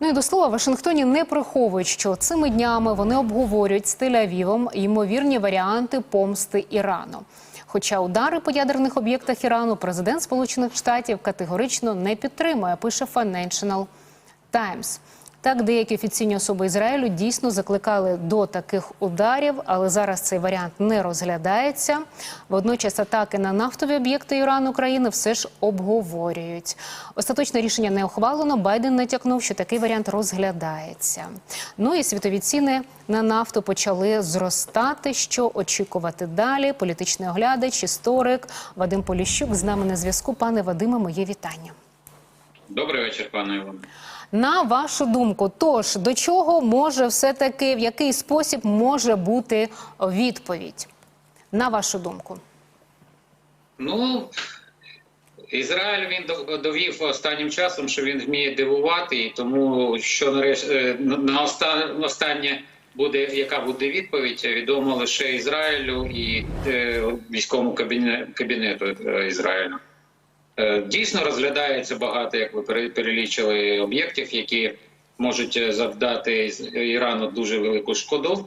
Ну і до слова, Вашингтоні не приховують, що цими днями вони обговорюють з Тель-Авівом ймовірні варіанти помсти Ірану. Хоча удари по ядерних об'єктах Ірану президент Сполучених Штатів категорично не підтримує, пише Financial Times. Так, деякі офіційні особи Ізраїлю дійсно закликали до таких ударів, але зараз цей варіант не розглядається. Водночас атаки на нафтові об'єкти Ірану країни все ж обговорюють. Остаточне рішення не ухвалено. Байден натякнув, що такий варіант розглядається. Ну і світові ціни на нафту почали зростати. Що очікувати далі? Політичний оглядач, історик Вадим Поліщук з нами на зв'язку. Пане Вадиме, моє вітання. Добрий вечір, пане Іване. На вашу думку, тож до чого може все-таки в який спосіб може бути відповідь? На вашу думку, Ну Ізраїль він дов- довів останнім часом, що він вміє дивувати, і тому що нарешті е, на останнє буде яка буде відповідь, відомо лише Ізраїлю і е, військовому кабінету е, Ізраїлю. Е, Дійсно розглядається багато, як ви перелічили, об'єктів, які можуть е, завдати Ірану дуже велику шкоду.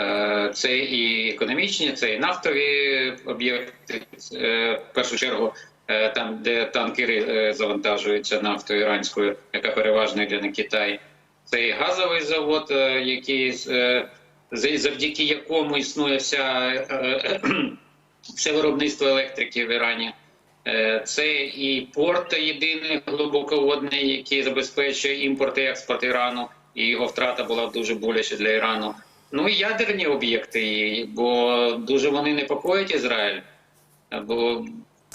Е, Це і економічні, це і нафтові об'єкти. В першу чергу, там, де танкери завантажуються нафтою іранською, яка переважно йде на Китай. Це і газовий завод, який завдяки якому існує вся, е, все виробництво електрики в Ірані. Е, Це і порт єдиний глибоководний, який забезпечує імпорт і експорт Ірану, і його втрата була дуже боляче для Ірану. Ну і ядерні об'єкти, бо дуже вони непокоять Ізраїль. Бо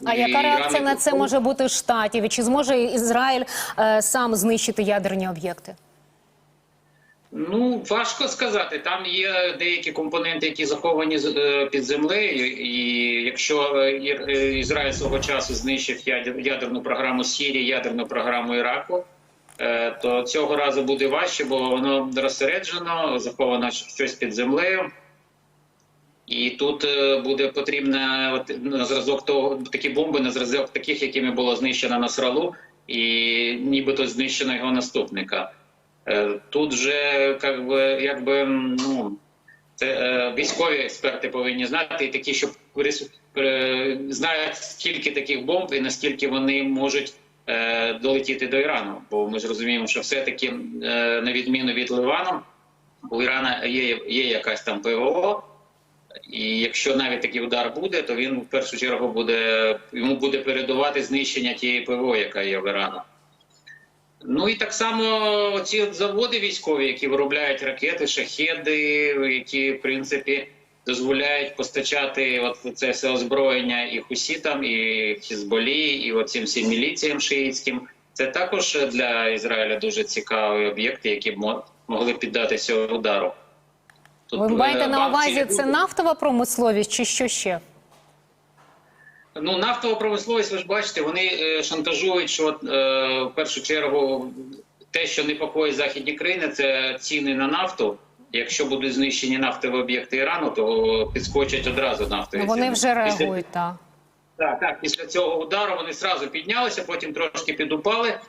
а яка реакція на це може бути штатів? І чи зможе Ізраїль е, сам знищити ядерні об'єкти? Ну, важко сказати. Там є деякі компоненти, які заховані е, під землею, і якщо е, е, Ізраїль свого часу знищив ядерну програму Сірії, ядерну програму Іраку, то цього разу буде важче, бо воно розсереджено, заховано щось під землею. І тут буде потрібна от, на зразок того такі бомби на зразок таких, якими було знищено Насралу, і нібито знищено його наступника. Е, Тут же как би, якби ну це е, військові експерти повинні знати, і такі, що перес- знають скільки таких бомб і наскільки вони можуть е, долетіти до Ірану. Бо ми ж розуміємо, що все-таки е, на відміну від Ливану, у Ірана є, є якась там ПВО. І якщо навіть такий удар буде, то він в першу чергу буде йому буде передувати знищення тієї ПВО, яка є в Ірану. Ну і так само ці заводи військові, які виробляють ракети, шахеди, які в принципі дозволяють постачати от це все озброєння і хусітам, і Хізболі, і оцим всім міліціям шиїцьким. Це також для Ізраїля дуже цікаві об'єкти, які б могли піддатися удару. Тут, Ви маєте на увазі це нафтова промисловість чи що ще? Ну, нафтова промисловість, ви ж бачите, вони е, шантажують, що е, в першу чергу те, що непокоїть західні країни, це ціни на нафту. Якщо будуть знищені нафтові об'єкти Ірану, то підскочать одразу нафтові Ну, вони вже реагують. Так. Так, так, після цього удару вони зразу піднялися, потім трошки підупали.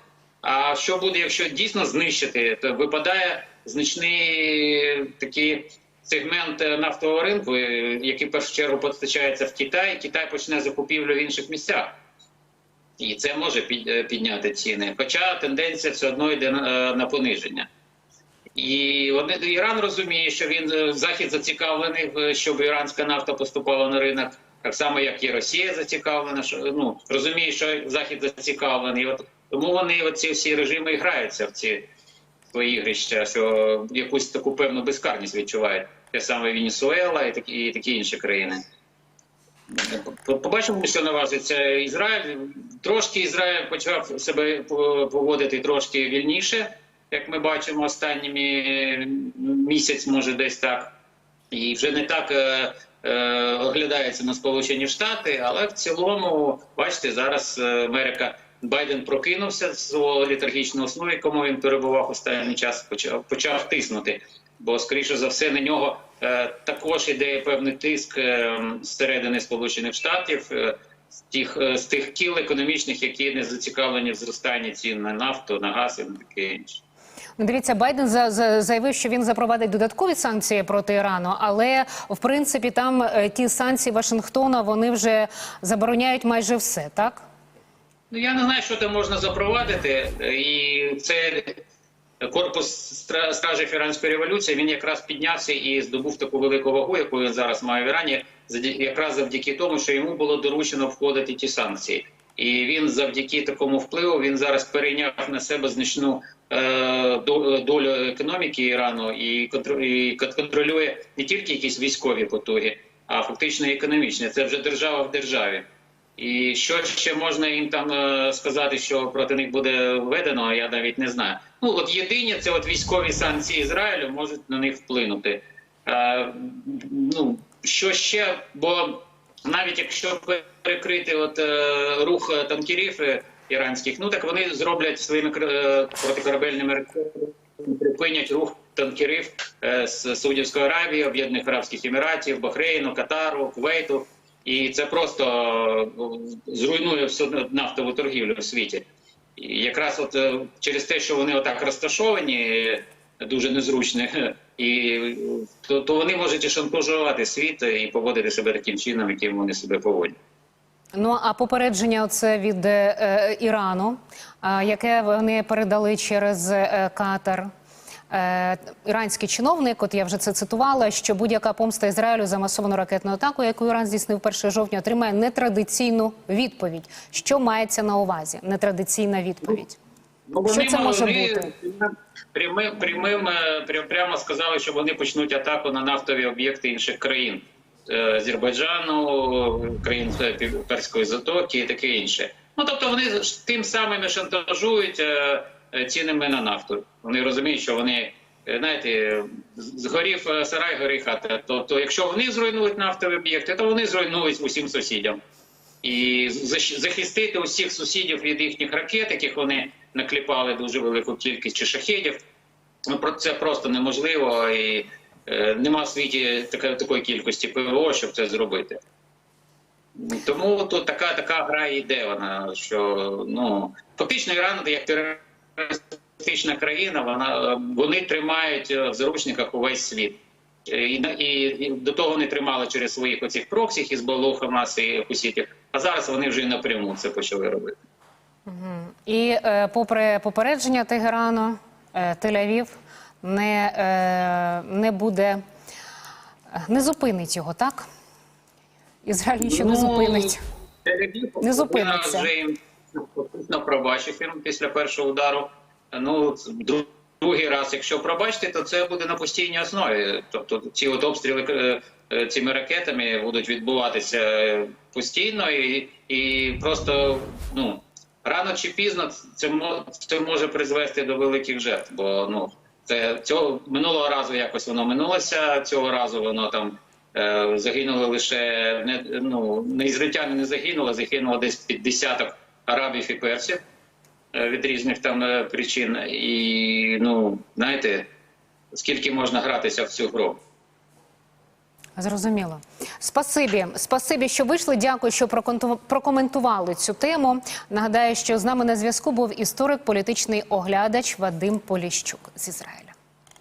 А що буде, якщо дійсно знищити, то випадає значний такий сегмент е, нафтового ринку, е, який в першу чергу постачається в Китай. Китай почне закупівлю в інших місцях. І це може е, підняти ціни. Хоча тенденція все одно йде на, пониження. І Іран розуміє, що він захід зацікавлений, щоб іранська нафта поступала на ринок, так само як і Росія зацікавлена. Що ну розуміє, що захід зацікавлений. От тому вони оці всі режими граються в ці ігрища, що якусь таку певну безкарність відчувають. Те саме Венесуела і такі, і такі інші країни. Побачимо, що наважиться Ізраїль. Трошки Ізраїль почав себе поводити трошки вільніше, як ми бачимо останніми місяць, може десь так. І вже не так е, е, оглядається на Сполучені Штати, але в цілому, бачите, зараз е, Америка Байден прокинувся з свого літаргічного сну, якому він перебував останній час, почав почав тиснути. Бо, скоріше за все, на нього е, також іде певний тиск е, зсередини Сполучених Штатів. Е, з тих е, з тих кіл економічних, які не зацікавлені в зростанні цін на нафту, на газ і на таке інше. Ну, дивіться, Байден за, за, заявив, що він запровадить додаткові санкції проти Ірану, але в принципі там е, ті санкції Вашингтона вони вже забороняють майже все, так? Ну я не знаю, що там можна запровадити, і це корпус стра- стражів іранської революції. Він якраз піднявся і здобув таку велику вагу, яку він зараз має в Ірані, якраз завдяки тому, що йому було доручено входити ті санкції. І він завдяки такому впливу він зараз перейняв на себе значну е, долю економіки Ірану і контр- контролює не тільки якісь військові потуги, а фактично економічні. Це вже держава в державі. І що ще можна їм там е, сказати, що проти них буде введено, я навіть не знаю. Ну от єдині це от військові санкції Ізраїлю можуть на них вплинути. Е, ну що ще? Бо навіть якщо перекрити от е, рух танкерів іранських, ну так вони зроблять своїми е, протикорабельними ракетами, припинять рух танкерів е, з Саудівської Аравії, Об'єднаних Арабських Еміратів, Бахрейну, Катару, Кувейту. І це просто е, зруйнує всю нафтову торгівлю в світі. І якраз от е, через те, що вони отак розташовані, дуже незручно, і то, то вони можуть і шантажувати світ і поводити себе таким чином, яким вони себе поводять. Ну а попередження це від е, е, Ірану, е, яке вони передали через е, Катар. Е, іранський чиновник, от я вже це цитувала, що будь-яка помста Ізраїлю за масовану ракетну атаку, яку Іран здійснив 1 жовтня, отримає нетрадиційну відповідь. Що мається на увазі? Нетрадиційна відповідь. Ну, Що це може вони бути? Прямим, прямим, е, прям- прямо сказали, що вони почнуть атаку на нафтові об'єкти інших країн. Е, Азербайджану, країн Перської затоки і таке інше. Ну тобто вони тим самим шантажують е, цінами на нафту. Вони розуміють, що вони е, знаєте, згорів е, сарай, гори хата. Тобто, якщо вони зруйнують нафтові об'єкти, то вони зруйнують усім сусідям. І захистити усіх сусідів від їхніх ракет, яких вони накліпали дуже велику кількість чи шахедів. Ну це просто неможливо, і е, нема в світі такої кількості ПВО, щоб це зробити. Тому тут така така гра йде. Вона що ну фактично Іран як терористична країна, вона вони тримають е, в заручниках увесь світ. Е, І, і, і до того вони тримали через своїх оцих проксі, Хізбаллу, Хамас і Хусітів. А зараз вони вже і напряму це почали робити. І е, попри попередження Тегерану, е, Тель-Авів не, е, не буде, не зупинить його, так? Ізраїль нічого не Ну, зупинить. Тель-Авів Не зупиниться. Пробачив їм після першого удару. Ну другий раз, якщо пробачити, то це буде на постійній основі. Тобто ці от обстріли е, е, цими ракетами будуть відбуватися постійно і, і просто ну рано чи пізно це це може призвести до великих жертв. Бо ну це цього минулого разу якось воно минулося. Цього разу воно там е, загинули лише не ну не ізраїльтяни не загинули, загинуло десь під десяток арабів і персів е, від різних там е, причин. І ну знаєте, скільки можна гратися в цю гру. Зрозуміло. Спасибі. Спасибі, що вийшли. Дякую, що прокоментували цю тему. Нагадаю, що з нами на зв'язку був історик, політичний оглядач Вадим Поліщук з Ізраїля.